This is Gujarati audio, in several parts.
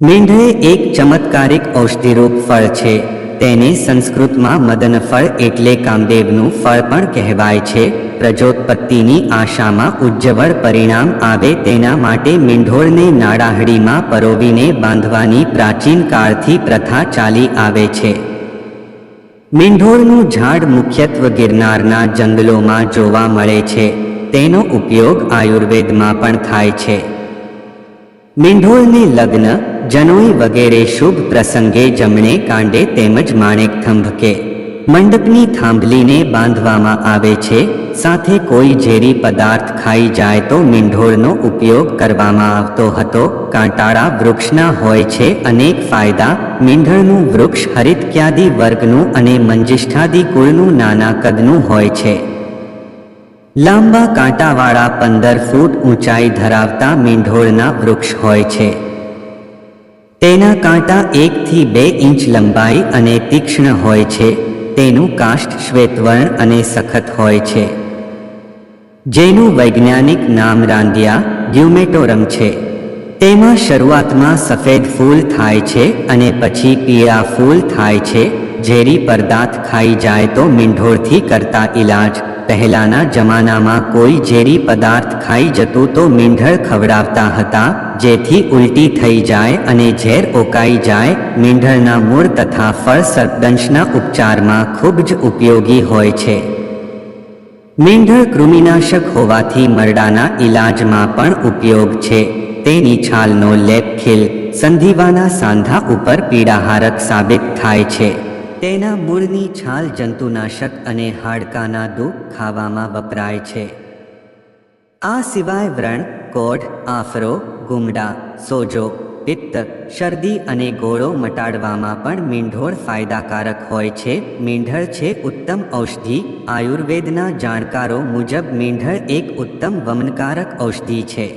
મીંઢળ એક ચમત્કારિક ઔષધિરૂપ ફળ છે. તેને સંસ્કૃતમાં મદન ફળ એટલે કામદેવનું ફળ પણ કહેવાય છે. પ્રજોત્પત્તિની આશામાં ઉજ્જવળ પરિણામ આવે તેના માટે મીંઢોળને નાળાહડીમાં પરોવીને બાંધવાની પ્રાચીન કાળથી પ્રથા ચાલી આવે છે. મીંઢોળનું ઝાડ મુખ્યત્વે ગિરનારના જંગલોમાં જોવા મળે છે. તેનો ઉપયોગ આયુર્વેદમાં પણ થાય છે. મીંઢોળને લગ્ન જનોઈ વગેરે શુભ પ્રસંગે જમણે કાંડે તેમજ માણેક થંભ મંડપની થાંભલીને બાંધવામાં આવે છે. સાથે કોઈ ઝેરી પદાર્થ ખાઈ જાય તો મીંઢોળનો ઉપયોગ કરવામાં આવતો હતો. કાંટાળા વૃક્ષના હોય છે. અનેક ફાયદા. મીંઢળનું વૃક્ષ હરિતક્યાદી વર્ગનું અને મંજિષ્ઠાદી કુળનું નાના કદનું હોય છે. લાંબા કાંટાવાળા પંદર ફૂટ ઊંચાઈ ધરાવતા મીંઢોળના વૃક્ષ હોય છે. તેના કાંટા એકથી બે ઇંચ લંબાઈ અને તીક્ષ્ણ હોય છે. તેનું કાષ્ઠ શ્વેતવર્ણ અને સખત હોય છે. જેનું વૈજ્ઞાનિક નામ રાંદિયા ગ્યુમેટોરમ છે. તેમાં શરૂઆતમાં સફેદ ફૂલ થાય છે અને પછી પીળા ફૂલ થાય છે. ઝેરી પદાર્થ ખાઈ જાય તો મીંઢોળથી કરતા ઈલાજ પહેલાના જમાનામાં કોઈ ઝેરી પદાર્થ ખાઈ જતું તો મીંઢળ ખવડાવતા હતા, જેથી ઉલટી થઈ જાય અને ઝેર ઓકાઈ જાય. મીંઢળના મૂળ તથા ફળ સર્પદંશના ઉપચારમાં ખૂબ જ ઉપયોગી હોય છે. મીંઢળ કૃમિનાશક હોવાથી મરડાના ઈલાજમાં પણ ઉપયોગ છે. તેની છાલનો લેપ ખીલ સંધિવાના સાંધા ઉપર પીડાહારક સાબિત થાય છે. તેના મૂળની છાલ જંતુનાશક અને હાડકાના દુઃખ ખાવામાં વપરાય છે. આ સિવાય વ્રણ, કોઢ, આફરો, ગુમડા, સોજો, પિત્ત, શરદી અને ગોળો મટાડવામાં પણ મીંઢોળ ફાયદાકારક હોય છે. મીંઢળ છે ઉત્તમ ઔષધિ. આયુર્વેદના જાણકારો મુજબ મીંઢળ એક ઉત્તમ વમનકારક ઔષધિ છે.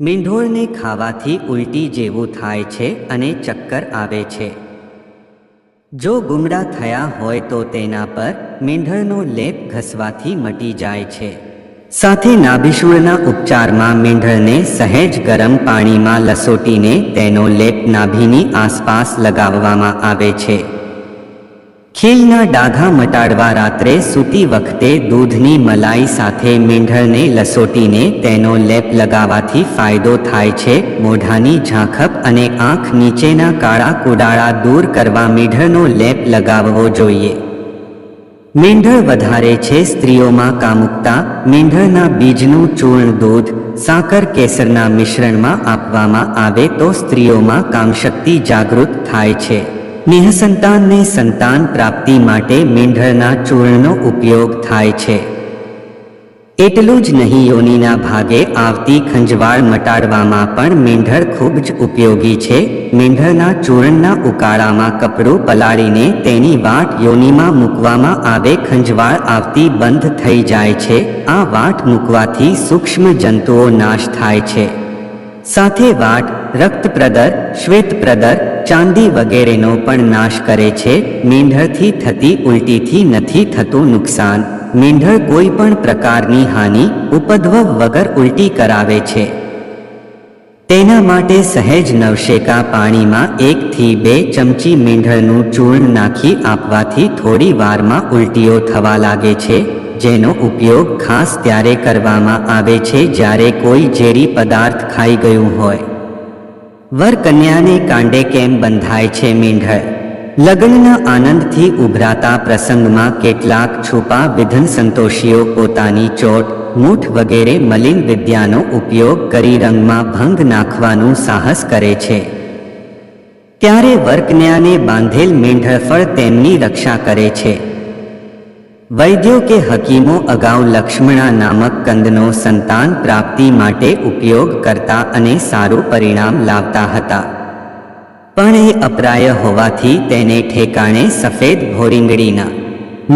મીંઢોળને ખાવાથી ઉલટી જેવું થાય છે અને ચક્કર આવે છે. જો ગુમડા થયા હોય તો તેના પર મીંઢળનો લેપ ઘસવાથી મટી જાય છે. સાથે નાભિશૂળના ઉપચારમાં મીંઢળને સહેજ ગરમ પાણીમાં લસોટીને તેનો લેપ નાભીની આસપાસ લગાવવામાં આવે છે. ખીલના ડાઘા મટાડવા રાત્રે સૂતી વખતે દૂધની મલાઈ સાથે મીંઢળને લસોટીને તેનો લેપ લગાવવાથી ફાયદો થાય છે. મોઢાની ઝાંખપ અને આંખ નીચેના કાળા કુડાળા દૂર કરવા મીંઢળનો લેપ લગાવવો જોઈએ. મીંઢળ વધારે છે સ્ત્રીઓમાં કામુકતા. મીંઢળના બીજનું ચૂર્ણ દૂધ સાકર કેસરના મિશ્રણમાં આપવામાં આવે તો સ્ત્રીઓમાં કામશક્તિ જાગૃત થાય છે. નિઃસંતાનને સંતાન પ્રાપ્તિ માટે મીંઢળના ચૂર્ણનો ઉપયોગ થાય છે. એટલું જ નહીં, યોનિના ભાગે આવતી ખંજવાળ મટાડવામાં પણ મીંઢળ ખૂબ જ ઉપયોગી છે. મીંઢળના ચૂર્ણના ઉકાળામાં કપડું પલાળીને તેની વાટ યોનિમાં મૂકવામાં આવે ખંજવાળ આવતી બંધ થઈ જાય છે. આ વાટ મૂકવાથી સૂક્ષ્મ જંતુઓ નાશ થાય છે. સાથે વાટ રક્તપ્રદર શ્વેતપ્રદર ચાંદી વગેરેનો પણ નાશ કરે છે. મીંઢળથી થતી ઉલટીથી નથી થતું નુકસાન. મીંઢળ કોઈ પણ પ્રકારની હાનિ, ઉપદ્રવ વગર ઉલટી કરાવે છે. તેના માટે સહેજ નવશેકા પાણીમાં એકથી બે ચમચી મીંઢળનું ચૂર્ણ નાખી આપવાથી થોડી વારમાં ઉલટીઓ થવા લાગે છે. જેનો ઉપયોગ ખાસ ત્યારે કરવામાં આવે છે જ્યારે કોઈ ઝેરી પદાર્થ ખાઈ ગયું હોય. વર કન્યાને કાંડે કેમ બંધાય છે મીંઢળ? લગ્નના આનંદથી ઉભરાતા પ્રસંગમાં કેટલાક છુપા વિધન સંતોષીઓ પોતાની ચોટ, મૂઠ વગેરે મલિન વિદ્યાનો ઉપયોગ કરી રંગમાં ભંગ નાખવાનું સાહસ કરે છે. ત્યારે વરકન્યાને બાંધેલ મીંઢળફળ તેમની રક્ષા કરે છે. વૈદ્યો કે હકીમો અગાઉ લક્ષ્મણા નામક કંદનો સંતાન પ્રાપ્તિ માટે ઉપયોગ કરતા અને સારું પરિણામ લાવતા હતા. પણ એ અપ્રાય હોવાથી તેને ઠેકાણે સફેદ ભોરીંગડીના,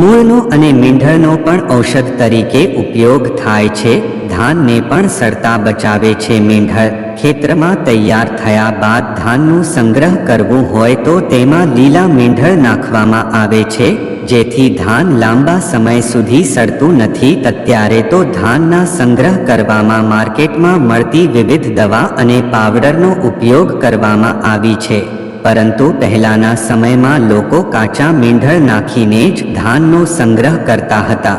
મૂળનો અને મીંઢળનો પણ ઔષધ તરીકે ઉપયોગ થાય છે. ધાનને પણ સડતા બચાવે છે મીંઢળ. ખેતરમાં તૈયાર થયા બાદ ધાનનું સંગ્રહ કરવું હોય તો તેમાં લીલા મીંઢળ નાખવામાં આવે છે. જેથી ધાન લાંબા સમય સુધી સડતું નથી અત્યારે તો ધાનના સંગ્રહ કરવામાં માર્કેટમાં મળતી વિવિધ દવા અને પાવડરનો ઉપયોગ કરવામાં આવી છે. પરંતુ પહેલાના સમયમાં લોકો કાચા મીંઢળ નાખીને જ ધાનનો સંગ્રહ કરતા હતા.